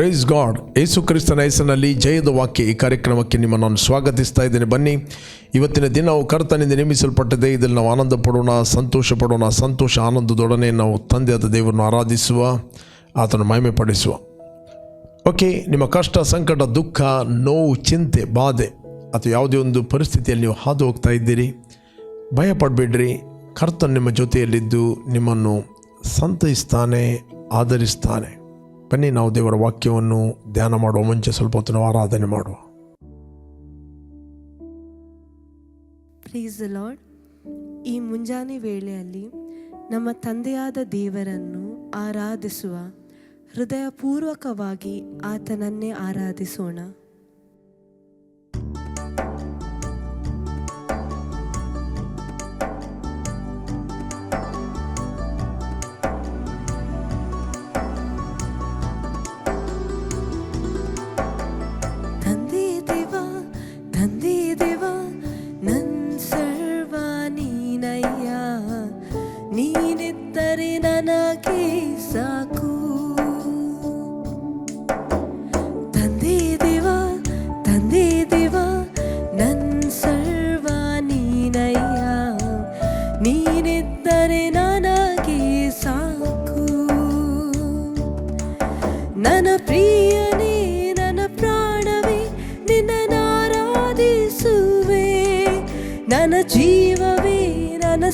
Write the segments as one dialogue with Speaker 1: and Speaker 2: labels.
Speaker 1: Praise God ಯೇಸು ಕ್ರಿಸ್ತನ ಹೆಸರಿನಲ್ಲಿ ಜಯದ ವಾಕ್ಯ ಈ ಕಾರ್ಯಕ್ರಮಕ್ಕೆ ನಿಮ್ಮನ್ನು ನಾನು ಸ್ವಾಗತಿಸ್ತಾ ಇದ್ದೇನೆ. ಬನ್ನಿ, ಇವತ್ತಿನ ದಿನವು ಕರ್ತನಿಂದ ನೇಮಿಸಲ್ಪಟ್ಟಿದೆ ಇದರಲ್ಲಿ ನಾವು ಆನಂದ ಪಡೋಣ, ಸಂತೋಷ ಪಡೋಣ, ಸಂತೋಷ, ಆನಂದದೊಡನೆ ನಾವು ತಂದೆಯಾದ ದೇವರನ್ನು ಆರಾಧಿಸುವ, ಆತನ ಮಹಿಮೆ ಪಡಿಸುವ. ಓಕೆ, ನಿಮ್ಮ ಕಷ್ಟ, ಸಂಕಟ, ದುಃಖ, ನೋವು, ಚಿಂತೆ, ಬಾಧೆ, ಅಥವಾ ಯಾವುದೇ ಒಂದು ಪರಿಸ್ಥಿತಿಯಲ್ಲಿ ನೀವು ಹಾದು ಹೋಗ್ತಾ ಇದ್ದೀರಿ ಭಯ ಪಡಬೇಡ್ರಿ ಕರ್ತನ್ ನಿಮ್ಮ ಜೊತೆಯಲ್ಲಿದ್ದು ನಿಮ್ಮನ್ನು ಸಂತೈಸ್ತಾನೆ ಆಧರಿಸ್ತಾನೆ ಬನ್ನಿ, ನಾವು ದೇವರ ವಾಕ್ಯವನ್ನು ಧ್ಯಾನ ಮಾಡುವ ಮುಂಚೆ ಸ್ವಲ್ಪ ಹೊತ್ತು ನಾವು ಆರಾಧನೆ ಮಾಡುವ.
Speaker 2: ಲಾರ್ಡ್ ಈ ಮುಂಜಾನೆ ವೇಳೆಯಲ್ಲಿ ನಮ್ಮ ತಂದೆಯಾದ ದೇವರನ್ನು ಆರಾಧಿಸುವ ಹೃದಯಪೂರ್ವಕವಾಗಿ ಆತನನ್ನೇ ಆರಾಧಿಸೋಣ.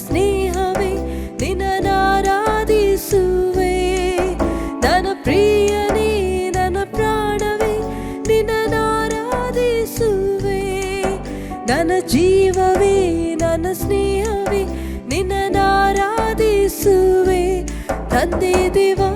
Speaker 2: ಸ್ನೇಹವೇ, ನಿನ್ನ ಆರಾಧಿಸುವೆ ನನ್ನ ಪ್ರಿಯನೇ, ನನ್ನ ಪ್ರಾಣವೇ, ನಿನ್ನ ನನ್ನ ಜೀವವೇ, ನನ್ನ ಸ್ನೇಹವೇ, ನಿನ್ನ ತಂದೆ ದೇವಾ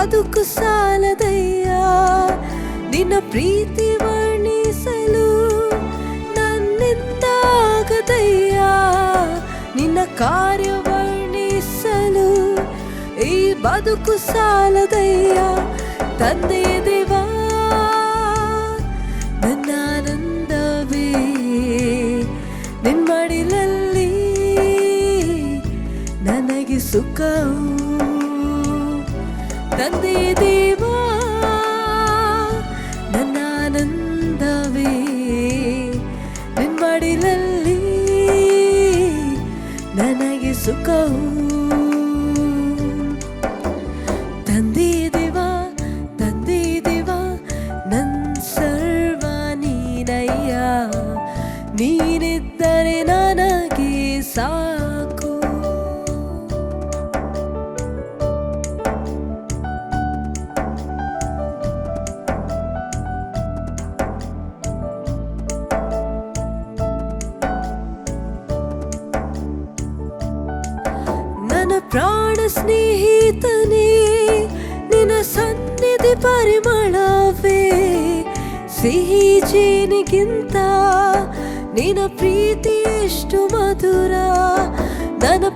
Speaker 2: ಬದುಕು ಸಾಲದಯ್ಯ. ನಿನ್ನ ಪ್ರೀತಿ ವರ್ಣಿಸಲು ನನ್ನಿಂದಾಗದಯ್ಯ. ನಿನ್ನ ಕಾರ್ಯ ವರ್ಣಿಸಲು ಈ ಬದುಕು ಸಾಲದಯ್ಯ. ತಂದೆ ದೇವಾ, ನನ್ನ ಆನಂದವೇ. ನನಗೆ ಸುಖ ತಂದೆ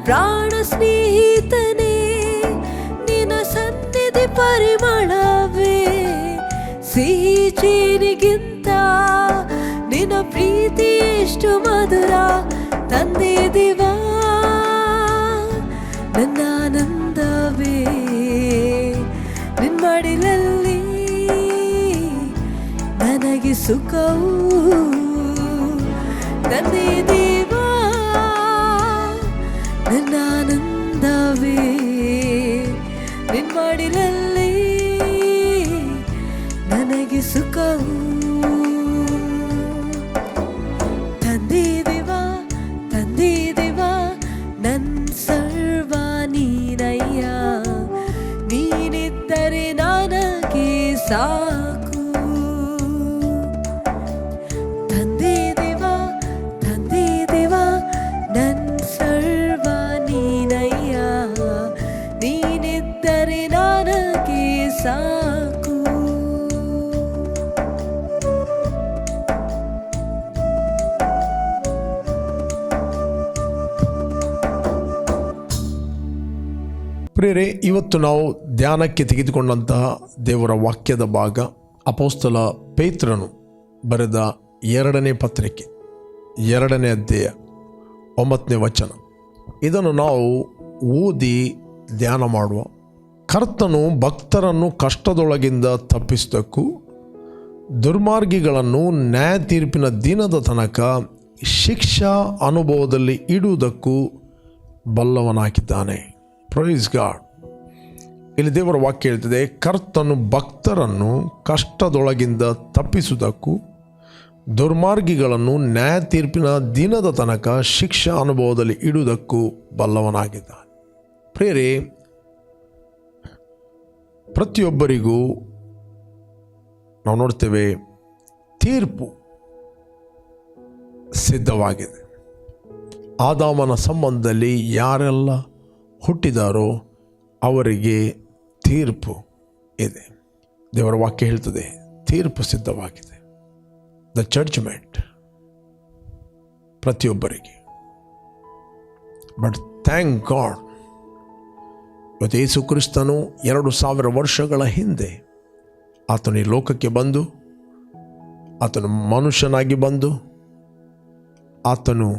Speaker 2: ಪ್ರಾಣ ಸ್ನೇಹಿತನೇ ನಿನ್ನ ಸನ್ನಿಧಿ ಪರಿಮಳವೇ. ಸಿಹಿ ಜೇನಿಗಿಂತ ನಿನ್ನ ಪ್ರೀತಿ ಎಷ್ಟು ಮಧುರ, ತಂದೆ ದಿವಾ. ನನ್ನ ಆನಂದವೇ ನಿನ್ಮಡಿಲಲ್ಲಿ ನನಗೆ ಸುಖವು. ತಂದೆ ನುಡಿಯುವೆ ನಿಮ್ಮಡಿಲಲ್ಲಿ ನನಗೆ ಸುಖವು. ತಂದಿದೆವಾ ತಂದಿದೆವಾ ನನ್ ಸರ್ವ ನೀನಯ್ಯ. ನೀನಿದ್ದರೆ ನನಗೆ ಸಾ
Speaker 1: ಪ್ರಿಯರೇ, ಇವತ್ತು ನಾವು ಧ್ಯಾನಕ್ಕೆ ತೆಗೆದುಕೊಂಡಂತಹ ದೇವರ ವಾಕ್ಯದ ಭಾಗ ಅಪೋಸ್ತಲ ಪೇತ್ರನು ಬರೆದ ಎರಡನೇ ಪತ್ರಿಕೆ, ಎರಡನೇ ಅಧ್ಯಾಯ, ಒಂಬತ್ತನೇ ವಚನ. ಇದನ್ನು ನಾವು ಓದಿ ಧ್ಯಾನ ಮಾಡುವ. ಕರ್ತನು ಭಕ್ತರನ್ನು ಕಷ್ಟದೊಳಗಿಂದ ತಪ್ಪಿಸಿದಕ್ಕೂ ದುರ್ಮಾರ್ಗಿಗಳನ್ನು ನ್ಯಾಯ ತೀರ್ಪಿನ ದಿನದ ತನಕ ಶಿಕ್ಷಾ ಅನುಭವದಲ್ಲಿ ಇಡುವುದಕ್ಕೂ ಬಲ್ಲವನಾಗಿದ್ದಾನೆ. ಪ್ರೈಸ್ ಗಾಡ್ ಇಲ್ಲಿ ದೇವರ ವಾಕ್ಯ ಹೇಳ್ತದೆ, ಕರ್ತನು ಭಕ್ತರನ್ನು ಕಷ್ಟದೊಳಗಿಂದ ತಪ್ಪಿಸುವುದಕ್ಕೂ ದುರ್ಮಾರ್ಗಿಗಳನ್ನು ನ್ಯಾಯ ತೀರ್ಪಿನ ದಿನದ ತನಕ ಶಿಕ್ಷಾ ಅನುಭವದಲ್ಲಿ ಇಡುವುದಕ್ಕೂ ಬಲ್ಲವನಾಗಿದ್ದಾನೆ. ಪ್ರೇರೆ ಪ್ರತಿಯೊಬ್ಬರಿಗೂ ನಾವು ನೋಡ್ತೇವೆ, ತೀರ್ಪು ಸಿದ್ಧವಾಗಿದೆ. ಆದಾಮನ ಸಂಬಂಧದಲ್ಲಿ ಯಾರೆಲ್ಲ ಹುಟ್ಟಿದಾರೋ ಅವರಿಗೆ ತೀರ್ಪು ಇದೆ. ದೇವರ ವಾಕ್ಯ ಹೇಳ್ತದೆ, ತೀರ್ಪು ಸಿದ್ಧವಾಗಿದೆ. ದ ಜಡ್ಜ್ಮೆಂಟ್ ಪ್ರತಿಯೊಬ್ಬರಿಗೆ. ಬಟ್ ಥ್ಯಾಂಕ್ ಗಾಡ್ ಇವತ್ತು ಯೇಸು ಕ್ರಿಸ್ತನು ಎರಡು ಸಾವಿರ ವರ್ಷಗಳ ಹಿಂದೆ ಆತನು ಈ ಲೋಕಕ್ಕೆ ಬಂದು, ಆತನು ಮನುಷ್ಯನಾಗಿ ಬಂದು, ಆತನು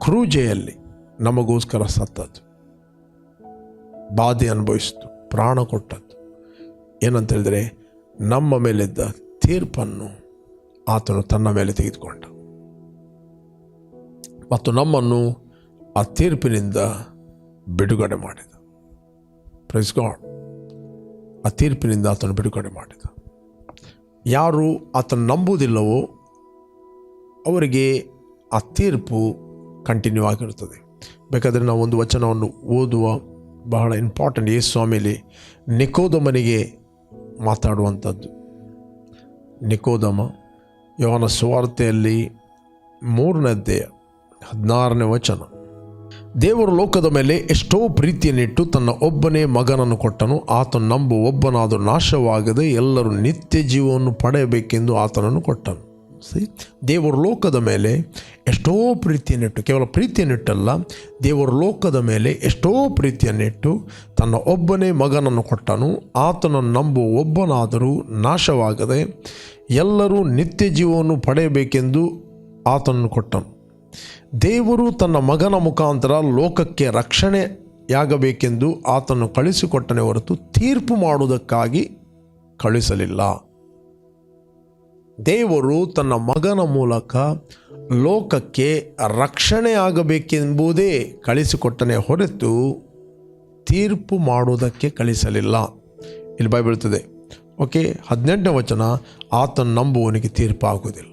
Speaker 1: ಕ್ರೂಜೆಯಲ್ಲಿ ನಮಗೋಸ್ಕರ ಸತ್ತದ್ದು. ಬಾಧೆ ಅನುಭವಿಸಿತು, ಪ್ರಾಣ ಕೊಟ್ಟದ್ದು. ಏನಂತ ಹೇಳಿದರೆ ನಮ್ಮ ಮೇಲಿದ್ದ ತೀರ್ಪನ್ನು ಆತನು ತನ್ನ ಮೇಲೆ ತೆಗೆದುಕೊಂಡ. ಮತ್ತು ನಮ್ಮನ್ನು ಆ ತೀರ್ಪಿನಿಂದ ಬಿಡುಗಡೆ ಮಾಡಿದ. ಪ್ರೈಸ್ ಗಾಡ್ ಆ ತೀರ್ಪಿನಿಂದ ಆತನು ಬಿಡುಗಡೆ ಮಾಡಿದ. ಯಾರು ಆತನು ನಂಬುವುದಿಲ್ಲವೋ ಅವರಿಗೆ ಆ ತೀರ್ಪು ಕಂಟಿನ್ಯೂ ಆಗಿರುತ್ತದೆ. ಬೇಕಾದರೆ ನಾವು ಒಂದು ವಚನವನ್ನು ಓದುವ ಬಹಳ ಇಂಪಾರ್ಟೆಂಟ್ ಯೇಸು ಸ್ವಾಮಿಲಿ ನಿಕೋದಮನಿಗೆ ಮಾತಾಡುವಂಥದ್ದು. ನಿಕೋದಮ ಯವನ ಸುವಾರ್ತೆಯಲ್ಲಿ ಮೂರನೇ ಅಧ್ಯಾಯ, ಹದಿನಾರನೇ ವಚನ. ದೇವರು ಲೋಕದ ಮೇಲೆ ಎಷ್ಟೋ ಪ್ರೀತಿಯನ್ನಿಟ್ಟು ತನ್ನ ಒಬ್ಬನೇ ಮಗನನ್ನು ಕೊಟ್ಟನು. ಆತನು ನಂಬು ಒಬ್ಬನಾದರೂ ನಾಶವಾಗದೆ ಎಲ್ಲರೂ ನಿತ್ಯ ಜೀವವನ್ನು ಪಡೆಯಬೇಕೆಂದು ಆತನನ್ನು ಕೊಟ್ಟನು. ಸಿ, ದೇವರು ಲೋಕದ ಮೇಲೆ ಎಷ್ಟೋ ಪ್ರೀತಿಯನ್ನಿಟ್ಟು, ಕೇವಲ ಪ್ರೀತಿಯನ್ನಿಟ್ಟಲ್ಲ, ದೇವರ ಲೋಕದ ಮೇಲೆ ಎಷ್ಟೋ ಪ್ರೀತಿಯನ್ನಿಟ್ಟು ತನ್ನ ಒಬ್ಬನೇ ಮಗನನ್ನು ಕೊಟ್ಟನು. ಆತನನ್ನು ನಂಬುವ ಒಬ್ಬನಾದರೂ ನಾಶವಾಗದೆ ಎಲ್ಲರೂ ನಿತ್ಯ ಜೀವವನ್ನು ಪಡೆಯಬೇಕೆಂದು ಆತನನ್ನು ಕೊಟ್ಟನು. ದೇವರು ತನ್ನ ಮಗನ ಮುಖಾಂತರ ಲೋಕಕ್ಕೆ ರಕ್ಷಣೆಯಾಗಬೇಕೆಂದು ಆತನು ಕಳಿಸಿಕೊಟ್ಟನೆ ಹೊರತು ತೀರ್ಪು ಮಾಡುವುದಕ್ಕಾಗಿ ಕಳಿಸಲಿಲ್ಲ. ದೇವರು ತನ್ನ ಮಗನ ಮೂಲಕ ಲೋಕಕ್ಕೆ ರಕ್ಷಣೆಯಾಗಬೇಕೆಂಬುದೇ ಕಳಿಸಿಕೊಟ್ಟನೆ ಹೊರತು ತೀರ್ಪು ಮಾಡುವುದಕ್ಕೆ ಕಳಿಸಲಿಲ್ಲ. ಇಲ್ಲಿ ಬೈಬಿಡ್ತದೆ ಓಕೆ, ಹದಿನೆಂಟನೇ ವಚನ, ಆತನ ನಂಬುವನಿಗೆ ತೀರ್ಪು ಆಗುವುದಿಲ್ಲ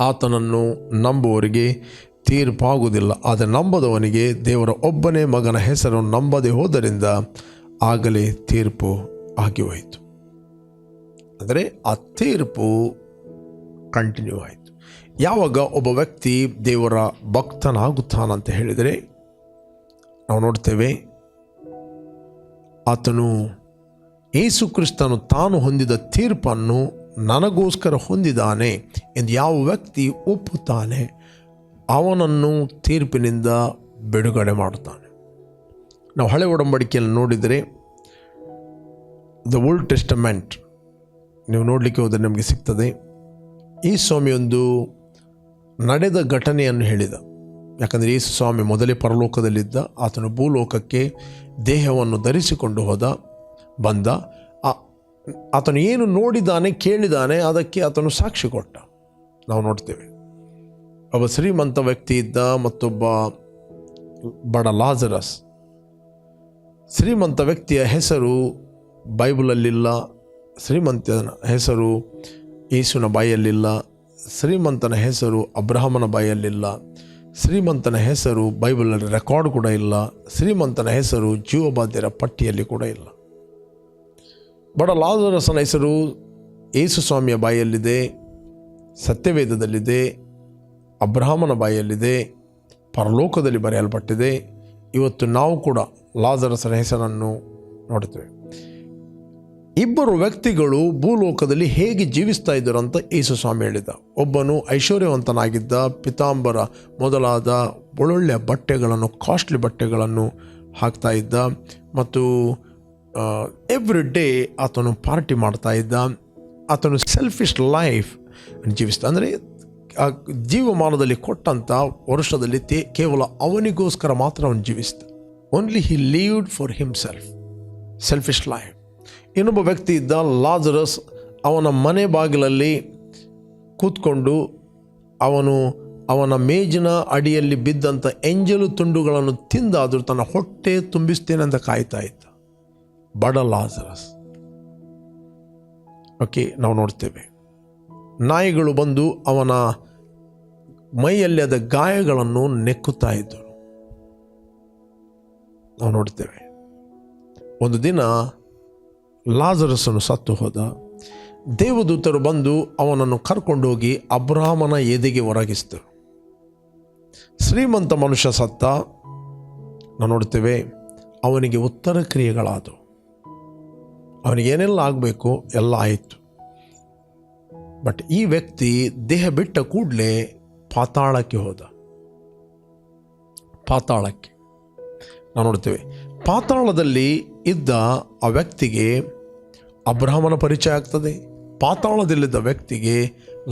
Speaker 1: ಆತನನ್ನು ನಂಬುವವರಿಗೆ ತೀರ್ಪಾಗುವುದಿಲ್ಲ. ಆದರೆ ನಂಬದವನಿಗೆ ದೇವರ ಒಬ್ಬನೇ ಮಗನ ಹೆಸರನ್ನು ನಂಬದೆ ಹೋದರಿಂದ ಆಗಲೇ ತೀರ್ಪು ಆಗಿ ಹೋಯಿತು. ಅಂದರೆ ಆ ತೀರ್ಪು ಕಂಟಿನ್ಯೂ ಆಯಿತು. ಯಾವಾಗ ಒಬ್ಬ ವ್ಯಕ್ತಿ ದೇವರ ಭಕ್ತನಾಗುತ್ತಾನಂತ ಹೇಳಿದರೆ, ನಾವು ನೋಡ್ತೇವೆ, ಆತನು ಏಸು ಕ್ರಿಸ್ತನು ತಾನು ಹೊಂದಿದ ತೀರ್ಪನ್ನು ನನಗೋಸ್ಕರ ಹೊಂದಿದ್ದಾನೆ ಎಂದು ಯಾವ ವ್ಯಕ್ತಿ ಒಪ್ಪುತ್ತಾನೆ, ಅವನನ್ನು ತೀರ್ಪಿನಿಂದ ಬಿಡುಗಡೆ ಮಾಡುತ್ತಾನೆ. ನಾವು ಹಳೆ ಒಡಂಬಡಿಕೆಯನ್ನು ನೋಡಿದರೆ, ದ ಓಲ್ಡ್ ಟೆಸ್ಟಮೆಂಟ್ ನೀವು ನೋಡಲಿಕ್ಕೆ ಹೋದರೆ ನಮಗೆ ಸಿಗ್ತದೆ. ಈ ಸ್ವಾಮಿಯೊಂದು ನಡೆದ ಘಟನೆಯನ್ನು ಹೇಳಿದ. ಯಾಕಂದರೆ ಈ ಸ್ವಾಮಿ ಮೊದಲೇ ಪರಲೋಕದಲ್ಲಿದ್ದ, ಆತನು ಭೂಲೋಕಕ್ಕೆ ದೇಹವನ್ನು ಧರಿಸಿಕೊಂಡು ಹೋದ, ಬಂದ. ಆತನು ಏನು ನೋಡಿದ್ದಾನೆ ಕೇಳಿದ್ದಾನೆ ಅದಕ್ಕೆ ಆತನು ಸಾಕ್ಷಿ ಕೊಟ್ಟ. ನಾವು ನೋಡ್ತೇವೆ. ಒಬ್ಬ ಶ್ರೀಮಂತ ವ್ಯಕ್ತಿ ಇದ್ದ ಮತ್ತೊಬ್ಬ ಬಡ ಲಾಜರಸ್. ಶ್ರೀಮಂತ ವ್ಯಕ್ತಿಯ ಹೆಸರು ಬೈಬಲಲ್ಲಿಲ್ಲ ಶ್ರೀಮಂತನ ಹೆಸರು ಯೇಸುನ ಬಾಯಲ್ಲಿಲ್ಲ. ಶ್ರೀಮಂತನ ಹೆಸರು ಅಬ್ರಹಮನ ಬಾಯಲ್ಲಿಲ್ಲ. ಶ್ರೀಮಂತನ ಹೆಸರು ಬೈಬಲಲ್ಲಿ ರೆಕಾರ್ಡ್ ಕೂಡ ಇಲ್ಲ. ಶ್ರೀಮಂತನ ಹೆಸರು ಜೀವಬಾಧ್ಯರ ಪಟ್ಟಿಯಲ್ಲಿ ಕೂಡ ಇಲ್ಲ. ಬಡ ಲಾಜರಸನ ಹೆಸರು ಯೇಸು ಸ್ವಾಮಿಯ ಬಾಯಲ್ಲಿದೆ, ಸತ್ಯವೇದದಲ್ಲಿದೆ, ಅಬ್ರಹಾಮನ ಬಾಯಲ್ಲಿದೆ, ಪರಲೋಕದಲ್ಲಿ ಬರೆಯಲ್ಪಟ್ಟಿದೆ. ಇವತ್ತು ನಾವು ಕೂಡ ಲಾಜರಸನ ಹೆಸರನ್ನು ನೋಡುತ್ತೇವೆ. ಇಬ್ಬರು ವ್ಯಕ್ತಿಗಳು ಭೂಲೋಕದಲ್ಲಿ ಹೇಗೆ ಜೀವಿಸ್ತಾ ಇದ್ದರು ಅಂತ ಯೇಸು ಸ್ವಾಮಿ ಹೇಳಿದ. ಒಬ್ಬನು ಐಶ್ವರ್ಯವಂತನಾಗಿದ್ದ, ಪಿತಾಂಬರ ಮೊದಲಾದ ಒಳ್ಳೊಳ್ಳೆಯ ಬಟ್ಟೆಗಳನ್ನು ಕಾಸ್ಟ್ಲಿ ಬಟ್ಟೆಗಳನ್ನು ಹಾಕ್ತಾ ಇದ್ದ ಮತ್ತು ಎವ್ರಿ ಡೇ ಆತನು ಪಾರ್ಟಿ ಮಾಡ್ತಾ ಇದ್ದ. ಆತನು ಸೆಲ್ಫಿಶ್ ಲೈಫ್ ಜೀವಿಸ್ತಾ, ಅಂದರೆ, ಆ ಜೀವಮಾನದಲ್ಲಿ ಕೊಟ್ಟಂಥ ವರ್ಷದಲ್ಲಿ ತೇ, ಕೇವಲ ಅವನಿಗೋಸ್ಕರ ಮಾತ್ರ ಅವನು ಜೀವಿಸ್ತ only he lived for himself selfish life ಇನ್ನೊಬ್ಬ ವ್ಯಕ್ತಿ ಇದ್ದ ಲಾಜರಸ್ ಅವನ ಮನೆ ಬಾಗಿಲಲ್ಲಿ ಕೂತ್ಕೊಂಡು ಅವನು ಅವನ ಮೇಜಿನ ಅಡಿಯಲ್ಲಿ ಬಿದ್ದಂಥ ಎಂಜಲು ತುಂಡುಗಳನ್ನು ತಿಂದಾದರೂ ತನ್ನ ಹೊಟ್ಟೆ ತುಂಬಿಸ್ತೇನೆ ಅಂತ ಕಾಯ್ತಾ ಇದ್ದ. ಬಡ ಲಾಜರಸ್. ಓಕೆ, ನಾವು ನೋಡ್ತೇವೆ. ನಾಯಿಗಳು ಬಂದು ಅವನ ಮೈಯಲ್ಲಿ ಆದ ಗಾಯಗಳನ್ನು ನೆಕ್ಕುತ್ತಾ ಇದ್ದರು. ನಾವು ನೋಡ್ತೇವೆ. ಒಂದು ದಿನ ಲಾಜರಸನು ಸತ್ತು ಹೋದ. ದೇವದೂತರು ಬಂದು ಅವನನ್ನು ಕರ್ಕೊಂಡೋಗಿ ಅಬ್ರಾಹ್ಮನ ಎದೆಗೆ ಒರಗಿಸಿದರು. ಶ್ರೀಮಂತ ಮನುಷ್ಯ ಸತ್ತ. ನಾವು ನೋಡ್ತೇವೆ ಅವನಿಗೆ ಉತ್ತರ ಕ್ರಿಯೆಗಳಾದವು. ಅವನಿಗೆ ಏನೆಲ್ಲ ಆಗಬೇಕು ಎಲ್ಲ ಆಯಿತು. ಬಟ್ ಈ ವ್ಯಕ್ತಿ ದೇಹ ಬಿಟ್ಟ ಕೂಡಲೇ ಪಾತಾಳಕ್ಕೆ ಹೋದ. ಪಾತಾಳಕ್ಕೆ. ನಾವು ನೋಡ್ತೇವೆ ಪಾತಾಳದಲ್ಲಿ ಇದ್ದ ಆ ವ್ಯಕ್ತಿಗೆ ಅಬ್ರಹಾಮನ ಪರಿಚಯ ಆಗ್ತದೆ. ಪಾತಾಳದಲ್ಲಿದ್ದ ವ್ಯಕ್ತಿಗೆ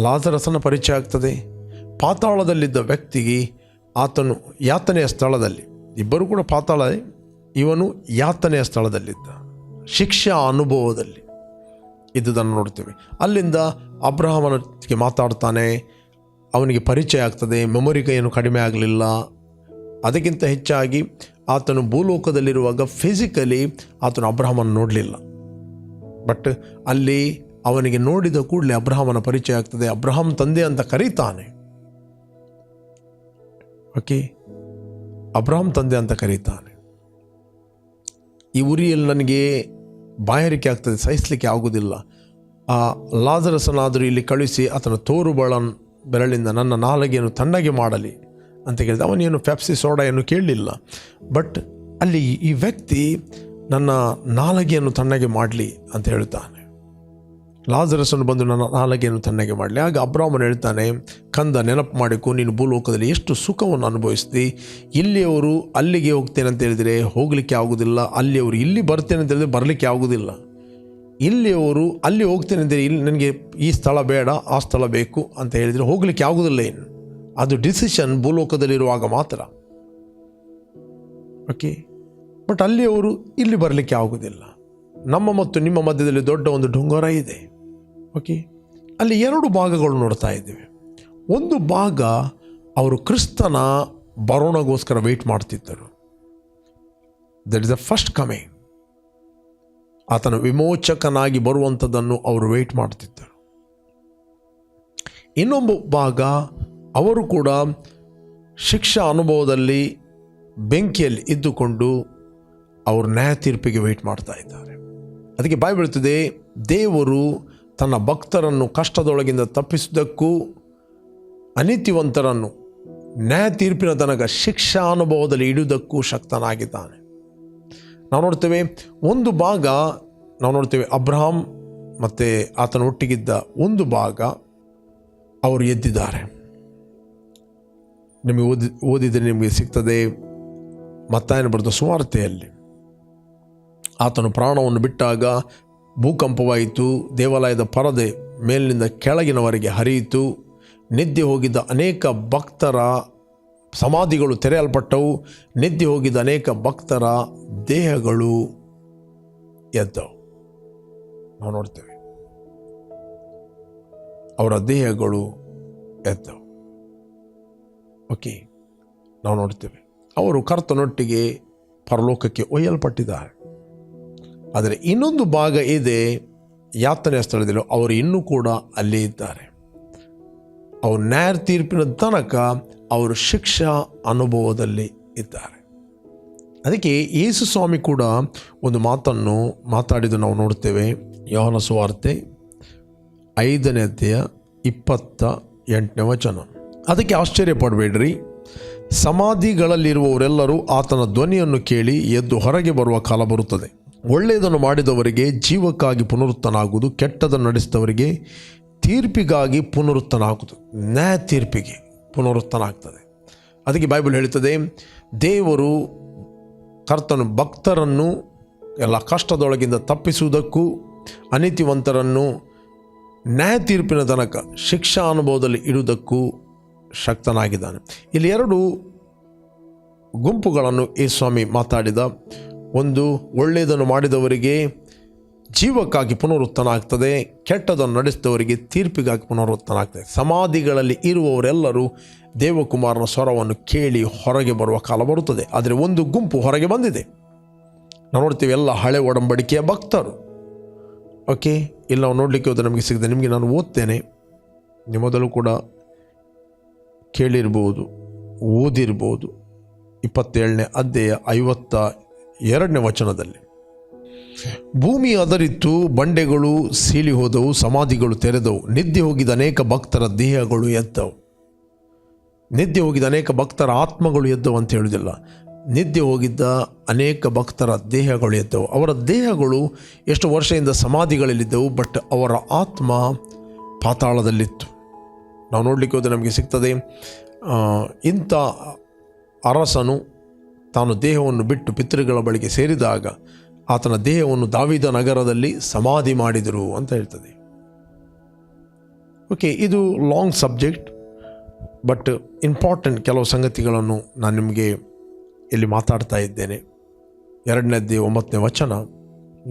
Speaker 1: ಲಾಜರಸನ ಪರಿಚಯ ಆಗ್ತದೆ. ಪಾತಾಳದಲ್ಲಿದ್ದ ವ್ಯಕ್ತಿಗೆ ಆತನು ಯಾತನೆಯ ಸ್ಥಳದಲ್ಲಿ, ಇಬ್ಬರು ಕೂಡ ಪಾತಾಳ, ಇವನು ಯಾತನೆಯ ಸ್ಥಳದಲ್ಲಿದ್ದ, ಶಿಕ್ಷಾ ಅನುಭವದಲ್ಲಿ ಇದ್ದುದನ್ನು ನೋಡ್ತೇವೆ ಅಲ್ಲಿಂದ ಅಬ್ರಹಾಮನಿಗೆ ಮಾತಾಡ್ತಾನೆ, ಅವನಿಗೆ ಪರಿಚಯ ಆಗ್ತದೆ, ಮೆಮೊರಿ ಕೈಯನ್ನು ಕಡಿಮೆ ಆಗಲಿಲ್ಲ. ಅದಕ್ಕಿಂತ ಹೆಚ್ಚಾಗಿ ಆತನು ಭೂಲೋಕದಲ್ಲಿರುವಾಗ ಫಿಸಿಕಲಿ ಆತನು ಅಬ್ರಹಮನ ನೋಡಲಿಲ್ಲ. ಬಟ್ ಅಲ್ಲಿ ಅವನಿಗೆ ನೋಡಿದ ಕೂಡಲೇ ಅಬ್ರಹಮನ ಪರಿಚಯ ಆಗ್ತದೆ. ಅಬ್ರಹಾಂ ತಂದೆ ಅಂತ ಕರೀತಾನೆ. ಓಕೆ ಅಬ್ರಹಾಂ ತಂದೆ ಅಂತ ಕರೀತಾನೆ. ಈ ಉರಿಯಲ್ಲಿ ನನಗೆ ಬಾಯಾರಿಕೆ ಆಗ್ತದೆ, ಸಹಿಸಲಿಕ್ಕೆ ಆಗುವುದಿಲ್ಲ ಆ ಲಾಜರಸನಾದರೂ ಇಲ್ಲಿ ಕಳಿಸಿ ಆತನ ತೋರು ಬಳ ಬೆರಳಿಂದ ನನ್ನ ನಾಲಗೆಯನ್ನು ತಣ್ಣಗೆ ಮಾಡಲಿ. ಅಂತ ಕೇಳಿದ ಅವನೇನು ಫ್ಯಾಪ್ಸಿ ಸೋಡಾ ಏನು ಕೇಳಲಿಲ್ಲ. ಬಟ್ ಅಲ್ಲಿ ಈ ವ್ಯಕ್ತಿ ನನ್ನ ನಾಲಗೆಯನ್ನು ತಣ್ಣಗೆ ಮಾಡಲಿ ಅಂತ ಹೇಳುತ್ತಾನೆ ಲಾಜರಸನ್ನು ಬಂದು ನನ್ನ ನಾಲಗೆಯನ್ನು ತಣ್ಣಗೆ ಮಾಡಲಿ. ಆಗ ಅಬ್ರಾಹ್ಮನ್ ಹೇಳ್ತಾನೆ, ಕಂದ, ನೆನಪು ಮಾಡಿಕೊ, ನೀನು ಭೂಲೋಕದಲ್ಲಿ ಎಷ್ಟು ಸುಖವನ್ನು ಅನುಭವಿಸ್ತಿ? ಇಲ್ಲಿಯವರು ಅಲ್ಲಿಗೆ ಹೋಗ್ತೇನೆ ಅಂತ ಹೇಳಿದರೆ ಹೋಗಲಿಕ್ಕೆ ಆಗೋದಿಲ್ಲ. ಅಲ್ಲಿಯವರು ಇಲ್ಲಿ ಬರ್ತೇನೆ ಅಂತ ಹೇಳಿದ್ರೆ ಬರಲಿಕ್ಕೆ ಆಗೋದಿಲ್ಲ. ಇಲ್ಲಿಯವರು ಅಲ್ಲಿ ಹೋಗ್ತೇನೆ ಅಂದರೆ ಇಲ್ಲಿ ನನಗೆ ಈ ಸ್ಥಳ ಬೇಡ, ಆ ಸ್ಥಳ ಬೇಕು ಅಂತ ಹೇಳಿದರೆ ಹೋಗಲಿಕ್ಕೆ ಆಗೋದಿಲ್ಲ ಏನು ಅದು ಡಿಸಿಷನ್ ಭೂಲೋಕದಲ್ಲಿರುವಾಗ ಮಾತ್ರ. ಓಕೆ ಬಟ್ ಅಲ್ಲಿ ಅವರು ಇಲ್ಲಿ ಬರಲಿಕ್ಕೆ ಆಗುವುದಿಲ್ಲ. ನಮ್ಮ ಮತ್ತು ನಿಮ್ಮ ಮಧ್ಯದಲ್ಲಿ ದೊಡ್ಡ ಒಂದು ಡೊಂಗರ ಇದೆ. ಓಕೆ ಅಲ್ಲಿ ಎರಡು ಭಾಗಗಳು ನೋಡ್ತಾ ಇದ್ದೇವೆ. ಒಂದು ಭಾಗ ಅವರು ಕ್ರಿಸ್ತನ ಬರೋಣಗೋಸ್ಕರ ವೆಯ್ಟ್ ಮಾಡ್ತಿದ್ದರು. That is the first coming ಆತನ ವಿಮೋಚಕನಾಗಿ ಬರುವಂಥದ್ದನ್ನು ಅವರು ವೆಯ್ಟ್ ಮಾಡ್ತಿದ್ದರು. ಇನ್ನೊಂದು ಭಾಗ ಅವರು ಕೂಡ ಶಿಕ್ಷಾ ಅನುಭವದಲ್ಲಿ ಬೆಂಕಿಯಲ್ಲಿ ಇದ್ದುಕೊಂಡು ಅವರು ನ್ಯಾಯ ತೀರ್ಪಿಗೆ ವೆಯ್ಟ್ ಮಾಡ್ತಾ ಇದ್ದಾರೆ. ಅದಕ್ಕೆ ಬಾಯಿ ಬೀಳುತ್ತದೆ ದೇವರು ತನ್ನ ಭಕ್ತರನ್ನು ಕಷ್ಟದೊಳಗಿಂದ ತಪ್ಪಿಸುವುದಕ್ಕೂ ಅನೀತಿವಂತರನ್ನು ನ್ಯಾಯ ತೀರ್ಪಿನ ತನಕ ಶಿಕ್ಷಾ ಅನುಭವದಲ್ಲಿ ಇಡುವುದಕ್ಕೂ ಶಕ್ತನಾಗಿದ್ದಾನೆ. ನಾವು ನೋಡ್ತೇವೆ, ಒಂದು ಭಾಗ, ನಾವು ನೋಡ್ತೇವೆ ಅಬ್ರಹಾಂ ಮತ್ತು ಆತನ ಒಟ್ಟಿಗಿದ್ದ ಒಂದು ಭಾಗ ಅವರು ಎದ್ದಿದ್ದಾರೆ. ನಿಮಗೆ ಓದಿ, ಓದಿದರೆ ನಿಮಗೆ ಸಿಗ್ತದೆ. ಮತ್ತಾಯನ ಬರೆದ ಸುವಾರ್ತೆಯಲ್ಲಿ ಆತನು ಪ್ರಾಣವನ್ನು ಬಿಟ್ಟಾಗ ಭೂಕಂಪವಾಯಿತು. ದೇವಾಲಯದ ಪರದೆ ಮೇಲಿನಿಂದ ಕೆಳಗಿನವರೆಗೆ ಹರಿಯಿತು. ನಿದ್ದೆ ಹೋಗಿದ್ದ ಅನೇಕ ಭಕ್ತರ ಸಮಾಧಿಗಳು ತೆರೆಯಲ್ಪಟ್ಟವು. ನಿದ್ದೆ ಹೋಗಿದ್ದ ಅನೇಕ ಭಕ್ತರ ದೇಹಗಳು ಎದ್ದವು. ನಾವು ನೋಡ್ತೇವೆ. ಅವರ ದೇಹಗಳು ಎದ್ದವು. ಓಕೆ, ನಾವು ನೋಡ್ತೇವೆ. ಅವರು ಕರ್ತನೊಟ್ಟಿಗೆ ಪರಲೋಕಕ್ಕೆ ಒಯ್ಯಲ್ಪಟ್ಟಿದ್ದಾರೆ. ಆದರೆ ಇನ್ನೊಂದು ಭಾಗ ಇದೆ, ಯಾತನೆಯ ಸ್ಥಳದಲ್ಲಿ ಅವರು ಇನ್ನೂ ಕೂಡ ಅಲ್ಲೇ ಇದ್ದಾರೆ. ಅವರು ನ್ಯಾಯ ತೀರ್ಪಿನ ತನಕ ಅವರು ಶಿಕ್ಷಾ ಅನುಭವದಲ್ಲಿ ಇದ್ದಾರೆ. ಅದಕ್ಕೆ ಯೇಸು ಸ್ವಾಮಿ ಕೂಡ ಒಂದು ಮಾತನ್ನು ಮಾತಾಡಿದ್ದು ನಾವು ನೋಡ್ತೇವೆ. ಯೋಹನ ಸುವಾರ್ತೆ ಐದನೇ ಅಧ್ಯಾಯ ಇಪ್ಪತ್ತ ಎಂಟನೇ ವಚನ. ಅದಕ್ಕೆ ಆಶ್ಚರ್ಯ ಪಡಬೇಡ್ರಿ ಸಮಾಧಿಗಳಲ್ಲಿರುವವರೆಲ್ಲರೂ ಆತನ ಧ್ವನಿಯನ್ನು ಕೇಳಿ ಎದ್ದು ಹೊರಗೆ ಬರುವ ಕಾಲ ಬರುತ್ತದೆ. ಒಳ್ಳೆಯದನ್ನು ಮಾಡಿದವರಿಗೆ ಜೀವಕ್ಕಾಗಿ ಪುನರುತ್ತನಾಗುವುದು ಕೆಟ್ಟದನ್ನು ನಡೆಸಿದವರಿಗೆ ತೀರ್ಪಿಗಾಗಿ ಪುನರುತ್ತನಾಗುವುದು ನ್ಯಾಯ ತೀರ್ಪಿಗೆ ಪುನರುತ್ತನ ಆಗ್ತದೆ ಅದಕ್ಕೆ ಬೈಬಲ್ ಹೇಳುತ್ತದೆ, ದೇವರು ಕರ್ತನು ಭಕ್ತರನ್ನು ಎಲ್ಲ ಕಷ್ಟದೊಳಗಿಂದ ತಪ್ಪಿಸುವುದಕ್ಕೂ ಅನೀತಿವಂತರನ್ನು ನ್ಯಾಯ ತೀರ್ಪಿನ ತನಕ ಶಿಕ್ಷಾ ಅನುಭವದಲ್ಲಿ ಇಡುವುದಕ್ಕೂ ಶಕ್ತನಾಗಿದ್ದಾನೆ. ಇಲ್ಲಿ ಎರಡು ಗುಂಪುಗಳನ್ನು ಈ ಸ್ವಾಮಿ ಮಾತಾಡಿದ. ಒಂದು, ಒಳ್ಳೆಯದನ್ನು ಮಾಡಿದವರಿಗೆ ಜೀವಕ್ಕಾಗಿ ಪುನರುತ್ಥಾನ ಆಗ್ತದೆ ಕೆಟ್ಟದನ್ನು ನಡೆಸಿದವರಿಗೆ ತೀರ್ಪಿಗಾಗಿ ಪುನರುತ್ಥಾನ ಆಗ್ತದೆ ಸಮಾಧಿಗಳಲ್ಲಿ ಇರುವವರೆಲ್ಲರೂ ದೇವಕುಮಾರನ ಸ್ವರವನ್ನು ಕೇಳಿ ಹೊರಗೆ ಬರುವ ಕಾಲ ಬರುತ್ತದೆ. ಆದರೆ ಒಂದು ಗುಂಪು ಹೊರಗೆ ಬಂದಿದೆ. ನಾವು ನೋಡ್ತೀವಿ ಎಲ್ಲ ಹಳೆ ಒಡಂಬಡಿಕೆಯ ಭಕ್ತರು. ಓಕೆ, ಇಲ್ಲ ನೋಡಲಿಕ್ಕೆ ಹೋದರೆ ನಮಗೆ ಸಿಗದೆ, ನಿಮಗೆ ನಾನು ಓದ್ತೇನೆ. ನಿಮ್ಮದಲ್ಲೂ ಮೊದಲು ಕೂಡ ಕೇಳಿರ್ಬೋದು, ಓದಿರ್ಬೋದು. ಇಪ್ಪತ್ತೇಳನೇ ಅಧ್ಯಾಯ ಐವತ್ತ ಎರಡನೇ ವಚನದಲ್ಲಿ. ಭೂಮಿ ಅದರಿತ್ತು, ಬಂಡೆಗಳು ಸೀಳಿ ಹೋದವು ಸಮಾಧಿಗಳು ತೆರೆದವು. ನಿದ್ದೆ ಹೋಗಿದ ಅನೇಕ ಭಕ್ತರ ದೇಹಗಳು ಎದ್ದವು. ನಿದ್ದೆ ಹೋಗಿದ ಅನೇಕ ಭಕ್ತರ ಆತ್ಮಗಳು ಎದ್ದವು ಅಂತ ಹೇಳುವುದಿಲ್ಲ. ನಿದ್ದೆ ಹೋಗಿದ್ದ ಅನೇಕ ಭಕ್ತರ ದೇಹಗಳು ಎದ್ದವು. ಅವರ ದೇಹಗಳು ಎಷ್ಟು ವರ್ಷದಿಂದ ಸಮಾಧಿಗಳಲ್ಲಿದ್ದವು, ಬಟ್ ಅವರ ಆತ್ಮ ಪಾತಾಳದಲ್ಲಿತ್ತು. ನಾವು ನೋಡಲಿಕ್ಕೆ ಹೋದರೆ ನಮಗೆ ಸಿಗ್ತದೆ ಇಂಥ ಅರಸನು ತಾನು ದೇಹವನ್ನು ಬಿಟ್ಟು ಪಿತೃಗಳ ಬಳಿಗೆ ಸೇರಿದಾಗ ಆತನ ದೇಹವನ್ನು ದಾವಿದ ನಗರದಲ್ಲಿ ಸಮಾಧಿ ಮಾಡಿದರು ಅಂತ ಹೇಳ್ತದೆ. ಓಕೆ ಇದು ಲಾಂಗ್ ಸಬ್ಜೆಕ್ಟ್ ಬಟ್ ಇಂಪಾರ್ಟೆಂಟ್ ಕೆಲವು ಸಂಗತಿಗಳನ್ನು ನಾನು ನಿಮಗೆ ಇಲ್ಲಿ ಮಾತಾಡ್ತಾ ಇದ್ದೇನೆ. ಎರಡನೇದ್ದೇ ಒಂಬತ್ತನೇ ವಚನ,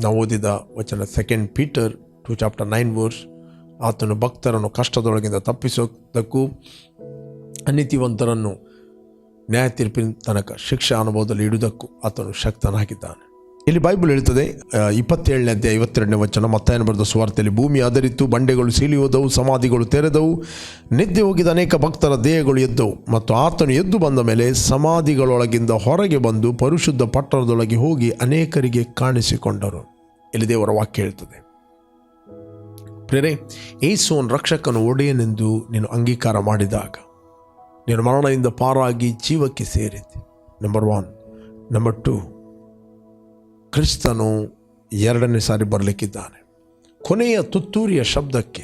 Speaker 1: ನಾವು ಓದಿದ ವಚನ second Peter two chapter nine verse ಆತನು ಭಕ್ತರನ್ನು ಕಷ್ಟದೊಳಗಿಂದ ತಪ್ಪಿಸೋದಕ್ಕೂ ಅನಿತಿವಂತರನ್ನು ನ್ಯಾಯ ತೀರ್ಪಿನ ತನಕ ಶಿಕ್ಷಾ ಅನುಭವದಲ್ಲಿ ಇಡುವುದಕ್ಕೂ ಆತನು ಶಕ್ತನಾಗಿದ್ದಾನೆ. ಇಲ್ಲಿ ಬೈಬಲ್ ಹೇಳ್ತದೆ ಇಪ್ಪತ್ತೇಳನೇ ಅಧ್ಯಾಯ ಐವತ್ತೆರಡನೇ ವಚನ, ಮತ್ತಾಯನ ಬರೆದ ಸುವಾರ್ತೆಯಲ್ಲಿ, ಭೂಮಿ ಆದರಿತ್ತು ಬಂಡೆಗಳು ಸೀಲಿ ಹೋದವು ಸಮಾಧಿಗಳು ತೆರೆದವು, ನಿದ್ದೆ ಹೋಗಿದ ಅನೇಕ ಭಕ್ತರ ದೇಹಗಳು ಎದ್ದವು, ಮತ್ತು ಆತನು ಎದ್ದು ಬಂದ ಮೇಲೆ ಸಮಾಧಿಗಳೊಳಗಿಂದ ಹೊರಗೆ ಬಂದು ಪರಿಶುದ್ಧ ಪಟ್ಟಣದೊಳಗೆ ಹೋಗಿ ಅನೇಕರಿಗೆ ಕಾಣಿಸಿಕೊಂಡರು. ಇಲ್ಲಿ ದೇವರ ವಾಕ್ಯ ಹೇಳ್ತದೆ ಪ್ರೇರೆ ಏಸುವನ್ ರಕ್ಷಕನು ಒಡೆಯನೆಂದು ನೀನು ಅಂಗೀಕಾರ ಮಾಡಿದಾಗ ನೀನು ಮರಣದಿಂದ ಪಾರಾಗಿ ಜೀವಕ್ಕೆ ಸೇರಿದೆ ನಂಬರ್ ಒನ್ ನಂಬರ್ ಟು ಕ್ರಿಸ್ತನು ಎರಡನೇ ಸಾರಿ ಬರಲಿಕ್ಕಿದ್ದಾನೆ. ಕೊನೆಯ ತುತ್ತೂರಿಯ ಶಬ್ದಕ್ಕೆ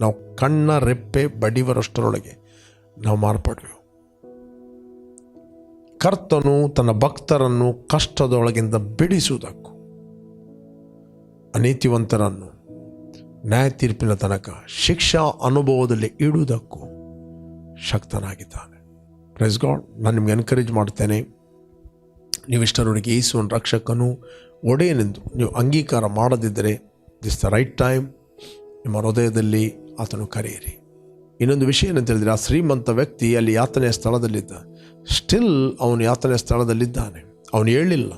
Speaker 1: ನಾವು ಕಣ್ಣ, ರೆಪ್ಪೆ, ಬಡಿವರಷ್ಟರೊಳಗೆ ನಾವು ಮಾರ್ಪಡುವೆವು. ಕರ್ತನು ತನ್ನ ಭಕ್ತರನ್ನು ಕಷ್ಟದೊಳಗಿಂದ ಬಿಡಿಸುವುದಕ್ಕೂ ಅನೀತಿವಂತರನ್ನು ನ್ಯಾಯ ತೀರ್ಪಿನ ತನಕ ಶಿಕ್ಷಾ ಅನುಭವದಲ್ಲಿ ಇಡುವುದಕ್ಕೂ ಶಕ್ತನಾಗಿದ್ದಾನೆ. ಪ್ರೈಸ್ ಗಾಡ್ ನಾನು ನಿಮ್ಗೆ ಎನ್ಕರೇಜ್ ಮಾಡ್ತೇನೆ ನೀವಿಷ್ಟರವರೆಗೆ ಯೇಸುವನ್ ರಕ್ಷಕನು ಒಡೆಯನೆಂದು ನೀವು ಅಂಗೀಕಾರ ಮಾಡದಿದ್ದರೆ ದಿಸ್ ದ ರೈಟ್ ಟೈಮ್ ನಿಮ್ಮ ಹೃದಯದಲ್ಲಿ ಆತನು ಕರೆಯಿರಿ. ಇನ್ನೊಂದು ವಿಷಯ ಏನಂತ ಹೇಳಿದರೆ, ಆ ಶ್ರೀಮಂತ ವ್ಯಕ್ತಿ ಅಲ್ಲಿ ಯಾತನೆಯ ಸ್ಥಳದಲ್ಲಿದ್ದ ಸ್ಟಿಲ್ ಅವನು ಯಾತನೆಯ ಸ್ಥಳದಲ್ಲಿದ್ದಾನೆ. ಅವನು ಹೇಳಿಲ್ಲ.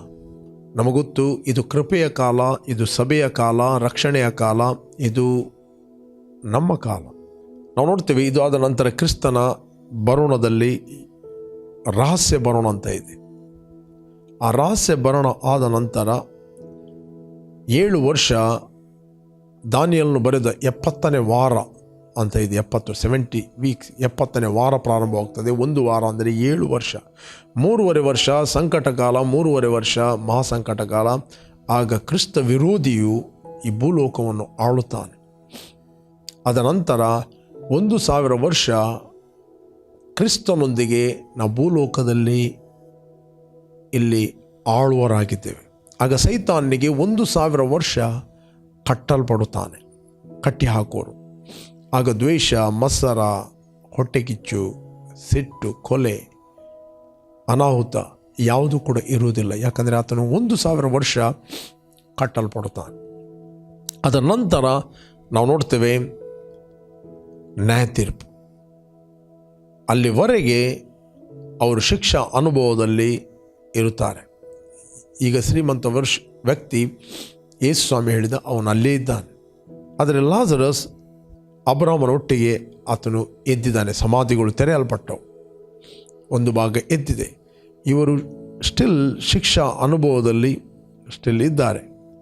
Speaker 1: ನಮಗೊತ್ತು ಇದು ಕೃಪೆಯ ಕಾಲ, ಇದು ಸಭೆಯ ಕಾಲ, ರಕ್ಷಣೆಯ ಕಾಲ, ಇದು ನಮ್ಮ ಕಾಲ. ನಾವು ನೋಡ್ತೇವೆ, ಇದು ಆದ ನಂತರ ಕ್ರಿಸ್ತನ ಬರೋಣದಲ್ಲಿ ರಹಸ್ಯ ಬರೋಣ ಅಂತ ಇದೆ. ಆ ರಹಸ್ಯ ಬರೋಣ ಆದ ನಂತರ ಏಳು ವರ್ಷ ದಾನಿಯಲ್ನು ಬರೆದ ಎಪ್ಪತ್ತನೇ ವಾರ ಅಂತ ಇದೆ ಎಪ್ಪತ್ತು ಸೆವೆಂಟಿ ವೀಕ್ಸ್ ಎಪ್ಪತ್ತನೇ ವಾರ ಪ್ರಾರಂಭವಾಗ್ತದೆ ಒಂದು ವಾರ ಅಂದರೆ ಏಳು ವರ್ಷ. ಮೂರುವರೆ ವರ್ಷ ಸಂಕಟ ಕಾಲ, ಮೂರುವರೆ ವರ್ಷ ಮಹಾಸಂಕಟ ಕಾಲ. ಆಗ ಕ್ರಿಸ್ತ ವಿರೋಧಿಯು ಈ ಭೂಲೋಕವನ್ನು ಆಳುತ್ತಾನೆ. ಅದರ ನಂತರ ಒಂದು ಸಾವಿರ ವರ್ಷ ಕ್ರಿಸ್ತನೊಂದಿಗೆ ನಾವು ಭೂಲೋಕದಲ್ಲಿ ಇಲ್ಲಿ ಆಳುವರಾಗಿದ್ದೇವೆ ಆಗ ಸೈತಾನಿಗೆ ಒಂದು ಸಾವಿರ ವರ್ಷ ಕಟ್ಟಲ್ಪಡುತ್ತಾನೆ. ಕಟ್ಟಿ ಹಾಕೋರು ಆಗ ದ್ವೇಷ ಮತ್ಸರ ಹೊಟ್ಟೆಕಿಚ್ಚು, ಸಿಟ್ಟು, ಕೊಲೆ, ಅನಾಹುತ ಯಾವುದು ಕೂಡ ಇರುವುದಿಲ್ಲ. ಯಾಕಂದರೆ ಆತನು ಒಂದು ಸಾವಿರ ವರ್ಷ ಕಟ್ಟಲ್ಪಡುತ್ತಾನೆ. ಅದರ ನಂತರ ನಾವು ನೋಡ್ತೇವೆ ನ್ಯಾಯ ತೀರ್ಪು ಅಲ್ಲಿವರೆಗೆ ಅವರು ಶಿಕ್ಷಾ ಅನುಭವದಲ್ಲಿ ಇರುತ್ತಾರೆ. ಈಗ ಶ್ರೀಮಂತ ವರ್ಷ ವ್ಯಕ್ತಿ ಯೇಸು ಸ್ವಾಮಿ ಹೇಳಿದ ಅವನಲ್ಲೇ ಇದ್ದಾನೆ ಆದರೆ ಲಾಜರಸ್ ಅಬ್ರಾಮನೊಟ್ಟಿಗೆ ಆತನು ಎದ್ದಿದ್ದಾನೆ. ಸಮಾಧಿಗಳು ತೆರೆಯಲ್ಪಟ್ಟವು. ಒಂದು ಭಾಗ ಎದ್ದಿದೆ. ಇವರು ಸ್ಟಿಲ್ ಶಿಕ್ಷಾ ಅನುಭವದಲ್ಲಿ ಸ್ಟಿಲ್ ಇದ್ದಾರೆ.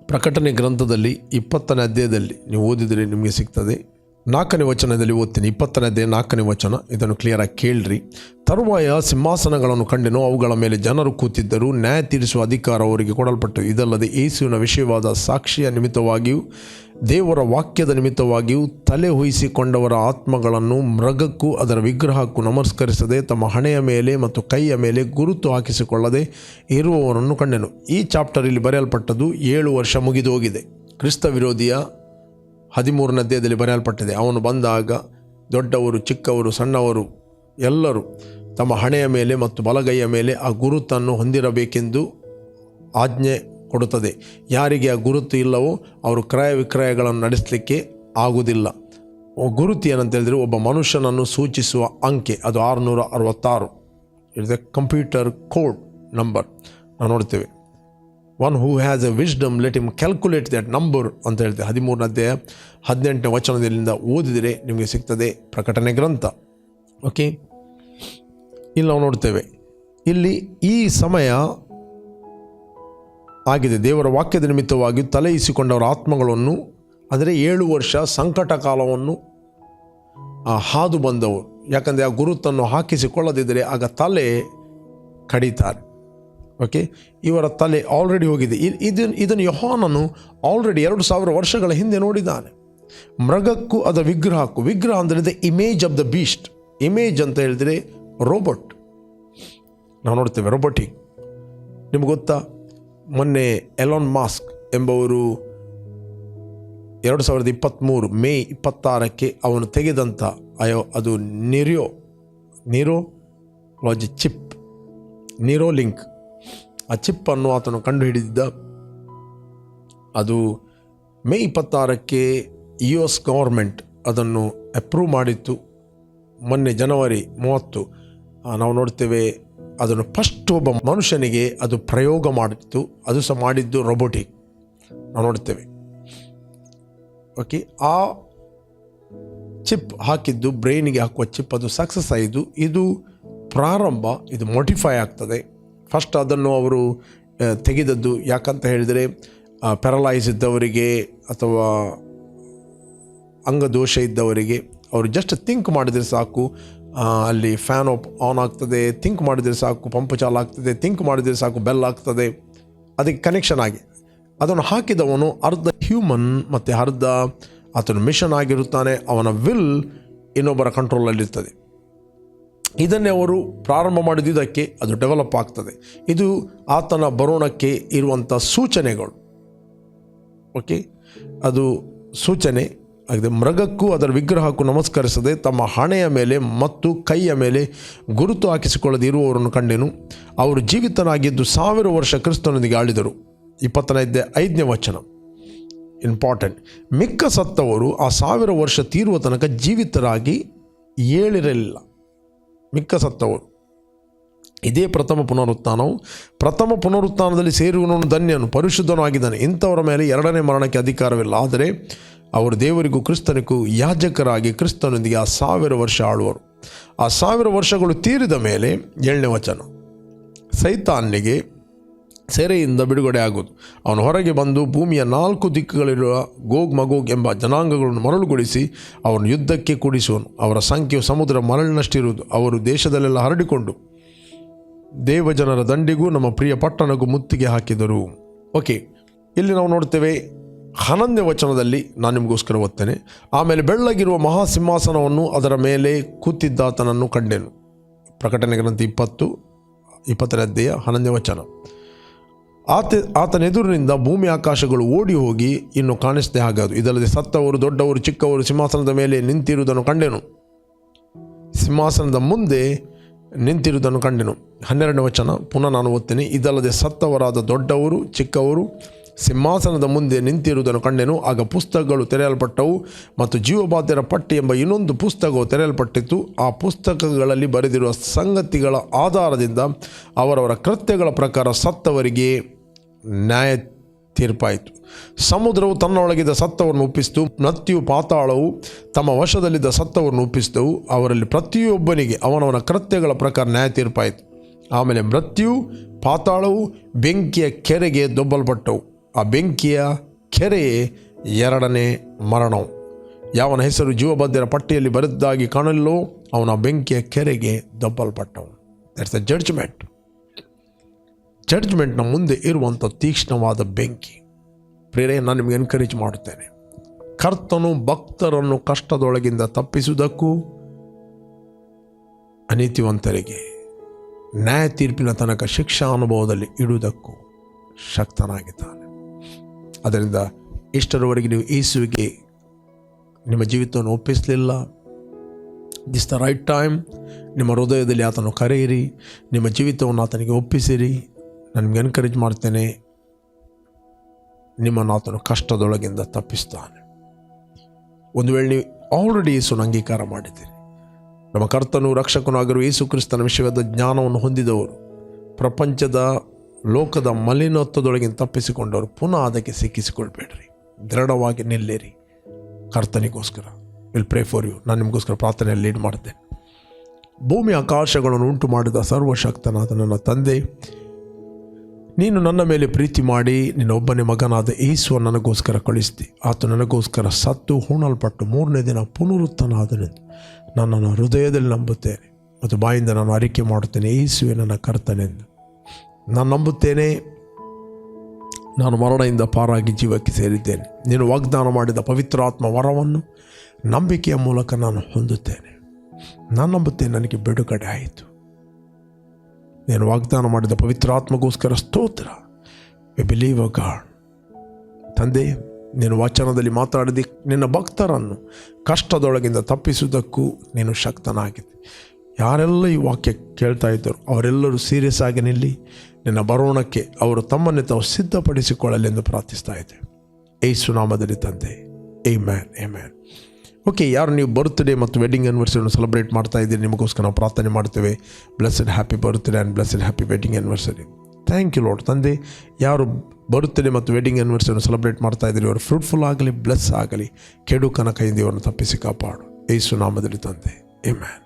Speaker 1: ಪ್ರಕಟಣೆ ಗ್ರಂಥದಲ್ಲಿ ಇಪ್ಪತ್ತನೇ ಅಧ್ಯಾಯದಲ್ಲಿ ನೀವು ಓದಿದರೆ ನಿಮಗೆ ಸಿಗ್ತದೆ. ನಾಲ್ಕನೇ ವಚನದಲ್ಲಿ ಓದ್ತೀನಿ, ಇಪ್ಪತ್ತನೇದೇ ನಾಲ್ಕನೇ ವಚನ. ಇದನ್ನು ಕ್ಲಿಯರಾಗಿ ಕೇಳ್ರಿ. ತರುವಾಯ ಸಿಂಹಾಸನಗಳನ್ನು ಕಂಡೆನು, ಅವುಗಳ ಮೇಲೆ ಜನರು ಕೂತಿದ್ದರು, ನ್ಯಾಯ ತೀರಿಸುವ ಅಧಿಕಾರ ಅವರಿಗೆ ಕೊಡಲ್ಪಟ್ಟು, ಇದಲ್ಲದೆ ಯೇಸುವಿನ ವಿಷಯವಾದ ಸಾಕ್ಷಿಯ ನಿಮಿತ್ತವಾಗಿಯೂ, ದೇವರ ವಾಕ್ಯದ ನಿಮಿತ್ತವಾಗಿಯೂ ತಲೆ ಹೊಯಿಸಿಕೊಂಡವರ ಆತ್ಮಗಳನ್ನು ಮೃಗಕ್ಕೂ ಅದರ ವಿಗ್ರಹಕ್ಕೂ ನಮಸ್ಕರಿಸದೆ, ತಮ್ಮ ಹಣೆಯ ಮೇಲೆ ಮತ್ತು ಕೈಯ ಮೇಲೆ ಗುರುತು ಹಾಕಿಸಿಕೊಳ್ಳದೆ ಇರುವವರನ್ನು ಕಂಡೆನು. ಈ ಚಾಪ್ಟರ್ ಇಲ್ಲಿ ಬರೆಯಲ್ಪಟ್ಟದ್ದು ಏಳು ವರ್ಷ ಮುಗಿದು ಹೋಗಿದೆ ಕ್ರಿಸ್ತ ವಿರೋಧಿಯ ಹದಿಮೂರನೇ ಅಧ್ಯಾಯದಲ್ಲಿ ಬರೆಯಲ್ಪಟ್ಟಿದೆ, ಅವನು ಬಂದಾಗ ದೊಡ್ಡವರು, ಚಿಕ್ಕವರು, ಸಣ್ಣವರು ಎಲ್ಲರೂ ತಮ್ಮ ಹಣೆಯ ಮೇಲೆ ಮತ್ತು ಬಲಗೈಯ ಮೇಲೆ ಆ ಗುರುತನ್ನು ಹೊಂದಿರಬೇಕೆಂದು ಆಜ್ಞೆ ಕೊಡುತ್ತದೆ. ಯಾರಿಗೆ ಆ ಗುರುತು ಇಲ್ಲವೋ ಅವರು ಕ್ರಯ ವಿಕ್ರಯಗಳನ್ನು ನಡೆಸಲಿಕ್ಕೆ ಆಗುವುದಿಲ್ಲ. ಗುರುತು ಏನಂತ ಹೇಳಿದರೆ ಒಬ್ಬ ಮನುಷ್ಯನನ್ನು ಸೂಚಿಸುವ ಅಂಕೆ, ಅದು ಆರುನೂರ ಅರವತ್ತಾರು. It a computer code number ನಾವು ನೋಡ್ತೇವೆ. One who has a wisdom let him calculate that number ಅಂತ ಹೇಳ್ತೇವೆ ಹದಿಮೂರನೇ ಅಧ್ಯಾಯ ಹದಿನೆಂಟನೇ ವಚನದಲ್ಲಿಂದ ಓದಿದರೆ ನಿಮಗೆ ಸಿಗ್ತದೆ ಪ್ರಕಟಣೆ ಗ್ರಂಥ. ಓಕೆ ಇಲ್ಲಿ ನಾವು ನೋಡ್ತೇವೆ. ಇಲ್ಲಿ ಈ ಸಮಯ ಆಗಿದೆ. ದೇವರ ವಾಕ್ಯದ ನಿಮಿತ್ತವಾಗಿ ತಲೆಯಿಸಿಕೊಂಡವರ ಆತ್ಮಗಳನ್ನು, ಅಂದರೆ ಏಳು ವರ್ಷ ಸಂಕಟ ಕಾಲವನ್ನು ಹಾದು ಬಂದವರು. ಯಾಕಂದರೆ ಆ ಗುರುತನ್ನು ಹಾಕಿಸಿಕೊಳ್ಳದಿದ್ದರೆ ಆಗ ತಲೆ ಕಡಿತಾರೆ. ಓಕೆ ಇವರ ತಲೆ ಆಲ್ರೆಡಿ ಹೋಗಿದೆ. ಇದು ಇದನ್ನು ಇದನ್ನು ಯಹಾನನು ಆಲ್ರೆಡಿ ಎರಡು ಸಾವಿರ ವರ್ಷಗಳ ಹಿಂದೆ ನೋಡಿದ್ದಾನೆ. ಮೃಗಕ್ಕೂ ಅದ ವಿಗ್ರಹಕ್ಕೂ. ವಿಗ್ರಹ ಅಂದರೆ the image of the beast image ಅಂತ ಹೇಳಿದರೆ ರೋಬೋಟ್ ನಾವು ನೋಡ್ತೇವೆ ರೋಬೋಟಿಕ್ ನಿಮ್ಗೆ ಗೊತ್ತಾ? ಮೊನ್ನೆ ಎಲಾನ್ ಮಾಸ್ಕ್ ಎಂಬವರು ಎರಡು ಸಾವಿರದ ಇಪ್ಪತ್ತ್ಮೂರು ಮೇ ಇಪ್ಪತ್ತಾರಕ್ಕೆ ಅವನು ತೆಗೆದಂಥ ಅಯೋ, ಅದು ನಿರಿಯೋ neurology chip Neuralink ಆ ಚಿಪ್ಪನ್ನು ಆತನು ಕಂಡುಹಿಡಿದಿದ್ದ. ಅದು ಮೇ ಇಪ್ಪತ್ತಾರಕ್ಕೆ ಯು ಎಸ್ ಗೌರ್ಮೆಂಟ್ ಅದನ್ನು ಅಪ್ರೂವ್ ಮಾಡಿತ್ತು. ಮೊನ್ನೆ ಜನವರಿ ಮೂವತ್ತು ನಾವು ನೋಡ್ತೇವೆ, ಅದನ್ನು ಫಸ್ಟ್ ಒಬ್ಬ ಮನುಷ್ಯನಿಗೆ ಅದು ಪ್ರಯೋಗ ಮಾಡಿತ್ತು, ಅದು ಸಹ ಮಾಡಿದ್ದು ರೊಬೋಟಿಕ್ ನಾವು ನೋಡ್ತೇವೆ. ಓಕೆ ಆ ಚಿಪ್ ಹಾಕಿದ್ದು ಬ್ರೈನಿಗೆ ಹಾಕುವ ಚಿಪ್ ಅದು ಸಕ್ಸಸ್ ಆಯಿತು. ಇದು ಪ್ರಾರಂಭ, ಇದು ಮೋಡಿಫೈ ಆಗ್ತದೆ. ಫಸ್ಟ್ ಅದನ್ನು ಅವರು ತೆಗೆದದ್ದು. ಯಾಕಂತ ಹೇಳಿದರೆ ಪ್ಯಾರಲೈಸ್ ಇದ್ದವರಿಗೆ ಅಥವಾ ಅಂಗದೋಷ ಇದ್ದವರಿಗೆ ಅವರು ಜಸ್ಟ್ ಥಿಂಕ್ ಮಾಡಿದರೆ ಸಾಕು. ಅಲ್ಲಿ ಫ್ಯಾನ್ ಆಪ್ ಆನ್ ಆಗ್ತದೆ ಥಿಂಕ್ ಮಾಡಿದರೆ ಸಾಕು ಪಂಪ್ ಚಾಲು ಆಗ್ತದೆ ಥಿಂಕ್ ಮಾಡಿದರೆ ಸಾಕು ಬೆಲ್ ಆಗ್ತದೆ. ಅದಕ್ಕೆ ಕನೆಕ್ಷನ್ ಆಗಿ. ಅದನ್ನು ಹಾಕಿದವನು ಅರ್ಧ ಹ್ಯೂಮನ್ ಮತ್ತು ಅರ್ಧ ಆತನು ಮಿಷನ್ ಆಗಿರುತ್ತಾನೆ. ಅವನ ವಿಲ್ ಇನ್ನೊಬ್ಬರ ಕಂಟ್ರೋಲಲ್ಲಿರ್ತದೆ ಇದನ್ನೇ ಅವರು ಪ್ರಾರಂಭ ಮಾಡಿದ್ದಕ್ಕೆ ಅದು ಡೆವಲಪ್ ಆಗ್ತದೆ. ಇದು ಆತನ ಬರೋಣಕ್ಕೆ ಇರುವಂಥ ಸೂಚನೆಗಳು. ಓಕೆ ಅದು ಸೂಚನೆ ಆಗಿದೆ ಮೃಗಕ್ಕೂ ಅದರ ವಿಗ್ರಹಕ್ಕೂ ನಮಸ್ಕರಿಸದೆ ತಮ್ಮ ಹಣೆಯ ಮೇಲೆ ಮತ್ತು ಕೈಯ ಮೇಲೆ ಗುರುತು ಹಾಕಿಸಿಕೊಳ್ಳದೆ ಇರುವವರನ್ನು ಕಂಡೆನು. ಅವರು ಜೀವಿತನಾಗಿದ್ದು ಸಾವಿರ ವರ್ಷ ಕ್ರಿಸ್ತನೊಂದಿಗೆ ಆಳಿದರು. ಇಪ್ಪತ್ತನೈದೇ ಐದನೇ ವಚನ. ಇಂಪಾರ್ಟೆಂಟ್ ಮಿಕ್ಕ ಸತ್ತವರು ಆ ಸಾವಿರ ವರ್ಷ ತೀರುವ ತನಕ ಜೀವಿತರಾಗಿ ಏಳಿರಲಿಲ್ಲ. ಮಿಕ್ಕ ಸತ್ತವರು ಇದೇ ಪ್ರಥಮ ಪುನರುತ್ಥಾನವು. ಪ್ರಥಮ ಪುನರುತ್ಥಾನದಲ್ಲಿ ಸೇರುವವನು ಧನ್ಯನು ಪರಿಶುದ್ಧನೂ ಆಗಿದ್ದಾನೆ ಇಂಥವರ ಮೇಲೆ ಎರಡನೇ ಮರಣಕ್ಕೆ ಅಧಿಕಾರವಿಲ್ಲ. ಆದರೆ ಅವರು ದೇವರಿಗೂ ಕ್ರಿಸ್ತನಿಗೂ ಯಾಜಕರಾಗಿ ಕ್ರಿಸ್ತನೊಂದಿಗೆ ಆ ಸಾವಿರ ವರ್ಷ ಆಳುವರು. ಆ ಸಾವಿರ ವರ್ಷಗಳು ತೀರಿದ ಮೇಲೆ ಏಳನೇ ವಚನ. ಸೈತಾನ್ನಿಗೆ ಸೆರೆಯಿಂದ ಬಿಡುಗಡೆ ಆಗೋದು ಅವನು ಹೊರಗೆ ಬಂದು ಭೂಮಿಯ ನಾಲ್ಕು ದಿಕ್ಕುಗಳಿರುವ ಗೋಗ್ ಮಗೋಗ್ ಎಂಬ ಜನಾಂಗಗಳನ್ನು ಮರಳುಗೊಳಿಸಿ ಅವನು ಯುದ್ಧಕ್ಕೆ ಕೂಡಿಸುವನು. ಅವರ ಸಂಖ್ಯೆಯು ಸಮುದ್ರ ಮರಳಿನಷ್ಟಿರುವುದು. ಅವರು ದೇಶದಲ್ಲೆಲ್ಲ ಹರಡಿಕೊಂಡು ದೇವಜನರ ದಂಡಿಗೂ ನಮ್ಮ ಪ್ರಿಯ ಪಟ್ಟಣಕ್ಕೂ ಮುತ್ತಿಗೆ ಹಾಕಿದರು. ಓಕೆ, ಇಲ್ಲಿ ನಾವು ನೋಡ್ತೇವೆ ಹನ್ನೊಂದನೇ ವಚನದಲ್ಲಿ ನಾನು ನಿಮಗೋಸ್ಕರ ಓದ್ತೇನೆ. ಆಮೇಲೆ ಬೆಳ್ಳಗಿರುವ ಮಹಾಸಿಂಹಾಸನವನ್ನು ಅದರ ಮೇಲೆ ಕೂತಿದ್ದಾತನನ್ನು ಕಂಡೆನು. ಪ್ರಕಟಣೆ ಗ್ರಂಥ ಇಪ್ಪತ್ತು, ಇಪ್ಪತ್ತನೇ ಅಧ್ಯಾಯ ಹನ್ನೊಂದನೇ ವಚನ. ಆತ, ಆತನ ಎದುರಿನಿಂದ ಭೂಮಿ ಆಕಾಶಗಳು ಓಡಿ ಹೋಗಿ ಇನ್ನು ಕಾಣಿಸದೆ ಹಾಗಾದು. ಇದಲ್ಲದೆ ಸತ್ತವರು, ದೊಡ್ಡವರು, ಚಿಕ್ಕವರು ಸಿಂಹಾಸನದ ಮೇಲೆ ನಿಂತಿರುವುದನ್ನು ಕಂಡೆನು. ಸಿಂಹಾಸನದ ಮುಂದೆ ನಿಂತಿರುವುದನ್ನು ಕಂಡೆನು. ಹನ್ನೆರಡನೇ ವಚನ, ಪುನಃ ನಾನು ಓದ್ತೇನೆ. ಇದಲ್ಲದೆ ಸತ್ತವರಾದ ದೊಡ್ಡವರು, ಚಿಕ್ಕವರು ಸಿಂಹಾಸನದ ಮುಂದೆ ನಿಂತಿರುವುದನ್ನು ಕಂಡೆನು. ಆಗ ಪುಸ್ತಕಗಳು ತೆರೆಯಲ್ಪಟ್ಟವು ಮತ್ತು ಜೀವಬಾಧ್ಯರ ಪಟ್ಟಿ ಎಂಬ ಇನ್ನೊಂದು ಪುಸ್ತಕವು ತೆರೆಯಲ್ಪಟ್ಟಿತ್ತು ಆ ಪುಸ್ತಕಗಳಲ್ಲಿ ಬರೆದಿರುವ ಸಂಗತಿಗಳ ಆಧಾರದಿಂದ ಅವರವರ ಕೃತ್ಯಗಳ ಪ್ರಕಾರ ಸತ್ತವರಿಗೆ ನ್ಯಾಯ ತೀರ್ಪಾಯಿತು ಸಮುದ್ರವು ತನ್ನೊಳಗಿದ್ದ ಸತ್ತವನ್ನು ಒಪ್ಪಿಸಿತು. ಮೃತ್ಯು ಪಾತಾಳವು ತಮ್ಮ ವಶದಲ್ಲಿದ್ದ ಸತ್ತವನ್ನು ಒಪ್ಪಿಸಿದವು ಅವರಲ್ಲಿ ಪ್ರತಿಯೊಬ್ಬನಿಗೆ ಅವನವನ ಕೃತ್ಯಗಳ ಪ್ರಕಾರ ನ್ಯಾಯ ತೀರ್ಪಾಯಿತು ಆಮೇಲೆ ಮೃತ್ಯು, ಪಾತಾಳವು, ಬೆಂಕಿಯ ಕೆರೆಗೆ ದೊಬ್ಬಲ್ಪಟ್ಟವು. ಆ ಬೆಂಕಿಯ ಕೆರೆಯೇ ಎರಡನೇ ಮರಣವು. ಯಾವನ ಹೆಸರು ಜೀವಬದ್ಧರ ಪಟ್ಟಿಯಲ್ಲಿ ಬರೆದಾಗಿ ಕಾಣಲಿಲ್ಲೋ ಅವನ ಬೆಂಕಿಯ ಕೆರೆಗೆ ದೊಬ್ಬಲ್ಪಟ್ಟವು ದಟ್ಸ್ ಅ ಜಡ್ಜ್ಮೆಂಟ್ ಜಡ್ಜ್ಮೆಂಟ್ನ ಮುಂದೆ ಇರುವಂಥ ತೀಕ್ಷ್ಣವಾದ ಬೆಂಕಿ. ಪ್ರೇರೆ ನಾನು ನಿಮಗೆ ಎನ್ಕರೇಜ್ ಮಾಡುತ್ತೇನೆ. ಕರ್ತನು ಭಕ್ತರನ್ನು ಕಷ್ಟದೊಳಗಿಂದ ತಪ್ಪಿಸುವುದಕ್ಕೂ ಅನೀತಿವಂತರಿಗೆ ನ್ಯಾಯ ತೀರ್ಪಿನ ತನಕ ಶಿಕ್ಷಾ ಅನುಭವದಲ್ಲಿ ಇಡುವುದಕ್ಕೂ ಶಕ್ತನಾಗಿದ್ದಾನೆ. ಅದರಿಂದ ಇಷ್ಟರವರೆಗೆ ನೀವು ಯೇಸುವಿಗೆ ನಿಮ್ಮ ಜೀವಿತವನ್ನು ಒಪ್ಪಿಸಲಿಲ್ಲ. ದಿಸ್ ದ ರೈಟ್ ಟೈಮ್ ನಿಮ್ಮ ಹೃದಯದಲ್ಲಿ ಆತನು ಕರೆಯಿರಿ. ನಿಮ್ಮ ಜೀವಿತವನ್ನು ಆತನಿಗೆ ಒಪ್ಪಿಸಿರಿ. ನಾನು ನಿಮ್ಗೆ ಎನ್ಕರೇಜ್ ಮಾಡ್ತೇನೆ. ನಿಮ್ಮನ್ನು ಆತನು ಕಷ್ಟದೊಳಗಿಂದ ತಪ್ಪಿಸ್ತಾನೆ. ಒಂದು ವೇಳೆ ನೀವು ಆಲ್ರೆಡಿ ಯೇಸುನ ಅಂಗೀಕಾರ ಮಾಡಿದ್ದೀರಿ. ನಮ್ಮ ಕರ್ತನು ರಕ್ಷಕನೂ ಆಗಿರುವ ಯೇಸು ಕ್ರಿಸ್ತನ ವಿಷಯವಾದ ಜ್ಞಾನವನ್ನು ಹೊಂದಿದವರು, ಪ್ರಪಂಚದ ಲೋಕದ ಮಲಿನತ್ವದೊಳಗಿನ ತಪ್ಪಿಸಿಕೊಂಡವರು ಪುನಃ ಅದಕ್ಕೆ ಸಿಕ್ಕಿಸಿಕೊಳ್ಬೇಡ್ರಿ. ದೃಢವಾಗಿ ನಿಲ್ಲಿರಿ. ಕರ್ತನಿಗೋಸ್ಕರ ವಿಲ್ ಪ್ರೇ ಫಾರ್ ಯು ನಾನು ನಿಮಗೋಸ್ಕರ ಪ್ರಾರ್ಥನೆಯಲ್ಲಿ ಲೀಡ್ ಮಾಡ್ತೇನೆ. ಭೂಮಿ ಆಕಾಶಗಳನ್ನು ಉಂಟು ಮಾಡಿದ ಸರ್ವಶಕ್ತನಾದ ನನ್ನ ತಂದೆ ನೀನು ನನ್ನ ಮೇಲೆ ಪ್ರೀತಿ ಮಾಡಿ ನಿನ್ನ ಒಬ್ಬನೇ ಮಗನಾದ ಏಸುವ ನನಗೋಸ್ಕರ ಕಳಿಸ್ತಿ. ಆತ ನನಗೋಸ್ಕರ ಸತ್ತು, ಹೂಣಲ್ಪಟ್ಟು ಮೂರನೇ ದಿನ ಪುನರುತ್ತನಾದನೆಂದು ನಾನು ನನ್ನ ಹೃದಯದಲ್ಲಿ ನಂಬುತ್ತೇನೆ. ಮತ್ತು ಬಾಯಿಂದ ನಾನು ಅರಿಕೆ ಮಾಡುತ್ತೇನೆ ಏಸುವೆ ನನ್ನ ಕರ್ತನೆಂದು. ನಾನು ನಂಬುತ್ತೇನೆ, ನಾನು ಮರಣದಿಂದ ಪಾರಾಗಿ ಜೀವಕ್ಕೆ ಸೇರಿದ್ದೇನೆ. ನೀನು ವಾಗ್ದಾನ ಮಾಡಿದ ಪವಿತ್ರಾತ್ಮ ವರವನ್ನು ನಂಬಿಕೆಯ ಮೂಲಕ ನಾನು ಹೊಂದುತ್ತೇನೆ. ನಾನು ನಂಬುತ್ತೇನೆ, ನನಗೆ ಬಿಡುಗಡೆ ಆಯಿತು. ನೀನು ವಾಗ್ದಾನ ಮಾಡಿದ ಪವಿತ್ರಾತ್ಮಗೋಸ್ಕರ ಸ್ತೋತ್ರ. ವಿ ಬಿಲೀವ್ ಅ ಗಾಡ್ ತಂದೆ, ನೀನು ವಾಚನದಲ್ಲಿ ಮಾತಾಡಿದ ನಿನ್ನ ಭಕ್ತರನ್ನು ಕಷ್ಟದೊಳಗಿಂದ ತಪ್ಪಿಸುವುದಕ್ಕೂ ನೀನು ಶಕ್ತನಾಗಿದೆ ಯಾರೆಲ್ಲ ಈ ವಾಕ್ಯ ಕೇಳ್ತಾ ಇದ್ದರು, ಅವರೆಲ್ಲರೂ ಸೀರಿಯಸ್ ಆಗಿ ನಿಲ್ಲಿ, ನಿನ್ನ ಬರೋಣಕ್ಕೆ ಅವರು ತಮ್ಮನ್ನೇ ತಾವು ಸಿದ್ಧಪಡಿಸಿಕೊಳ್ಳಲೆಂದು ಪ್ರಾರ್ಥಿಸ್ತಾ ಇದ್ದೆ. ಏಸು ನಾಮದಲ್ಲಿ ತಂದೆ ಏ ಮ್ಯಾನ್ ಏ ಮ್ಯಾನ್ ಓಕೆ ಯಾರು ನೀವು ಬರ್ತ್ಡೇ ಮತ್ತು ವೆಡ್ಡಿಂಗ್ ಆ್ಯನಿವರ್ಸರಿಯನ್ನು ಸೆಲೆಬ್ರೇಟ್ ಮಾಡ್ತಾ ಇದ್ದೀರಿ, ನಿಮಗೋಸ್ಕರ ನಾವು ಪ್ರಾರ್ಥನೆ ಮಾಡ್ತೇವೆ. Blessed happy birthday and blessed happy wedding anniversary thank you Lord ತಂದೆ, ಯಾರು ಬರ್ತ್ಡೇ ಮತ್ತು ವೆಡ್ಡಿಂಗ್ ಆ್ಯನಿವರ್ಸರಿಯನ್ನು ಸೆಲೆಬ್ರೇಟ್ ಮಾಡ್ತಾ ಇದ್ದೀರಿ, ಅವರು ಫ್ರೂಟ್ಫುಲ್ ಆಗಲಿ ಬ್ಲೆಸ್ ಆಗಲಿ ಕೆಡುಕನ ಕೈಯಿಂದ ಇವರನ್ನು ತಪ್ಪಿಸಿ ಕಾಪಾಡು. ಏಸು ನಾಮದಲ್ಲಿ ತಂದೆ. ಎ ಮ್ಯಾನ್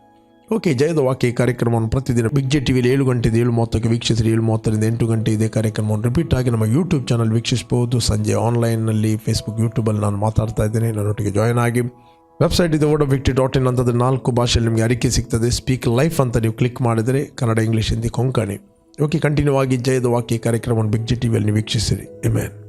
Speaker 1: ಓಕೆ ಜಯದ ವಾಕ್ಯ ಈ ಕಾರ್ಯಕ್ರಮವನ್ನು ಪ್ರತಿದಿನ ಬಿಗ್ ಜೆ ಟಿವಿಯಲ್ಲಿ ಏಳು ಗಂಟೆಯಿಂದ ಏಳು ಮೂವತ್ತಕ್ಕೆ ವೀಕ್ಷಿಸಿರಿ, ಏಳು ಮೂವತ್ತರಿಂದ ಎಂಟು ಗಂಟೆ ಇದೇ ಕಾರ್ಯಕ್ರಮವನ್ನು ರಿಪೀಟ್ ಆಗಿ ನಮ್ಮ ಯೂಟ್ಯೂಬ್ ಚಾನಲ್ ವೀಕ್ಷಿಸಬಹುದು ಸಂಜೆ ಆನ್ಲೈನ್ನಲ್ಲಿ ಫೇಸ್ಬುಕ್ ಯೂಟ್ಯೂಬಲ್ಲಿ ನಾನು ಮಾತಾಡ್ತಾ ಇದ್ದೇನೆ. ನನ್ನೊಟ್ಟಿಗೆ ಜಾಯ್ನ್ ಆಗಿ. ವೆಬ್ಸೈಟ್ ಇದೆ ಓಡೋ ವ್ಯಕ್ತಿ ಡಾಟ್ ಇನ್ ನಾಲ್ಕು ಭಾಷೆಯಲ್ಲಿ ನಿಮಗೆ ಅರಿಕೆ ಸಿಗ್ತದೆ. ಸ್ಪೀಕ್ ಲೈಫ್ ಅಂತ ನೀವು ಕ್ಲಿಕ್ ಮಾಡಿದರೆ Kannada English Hindi Konkani okay continue ಆಗಿ ಜಯದ ವಾಕ್ಯ ಕಾರ್ಯಕ್ರಮವನ್ನು ಬಿಗ್ ಜಿ ಟಿವಿಯಲ್ಲಿ ವೀಕ್ಷಿಸಿರಿ. ಇಮೇನ್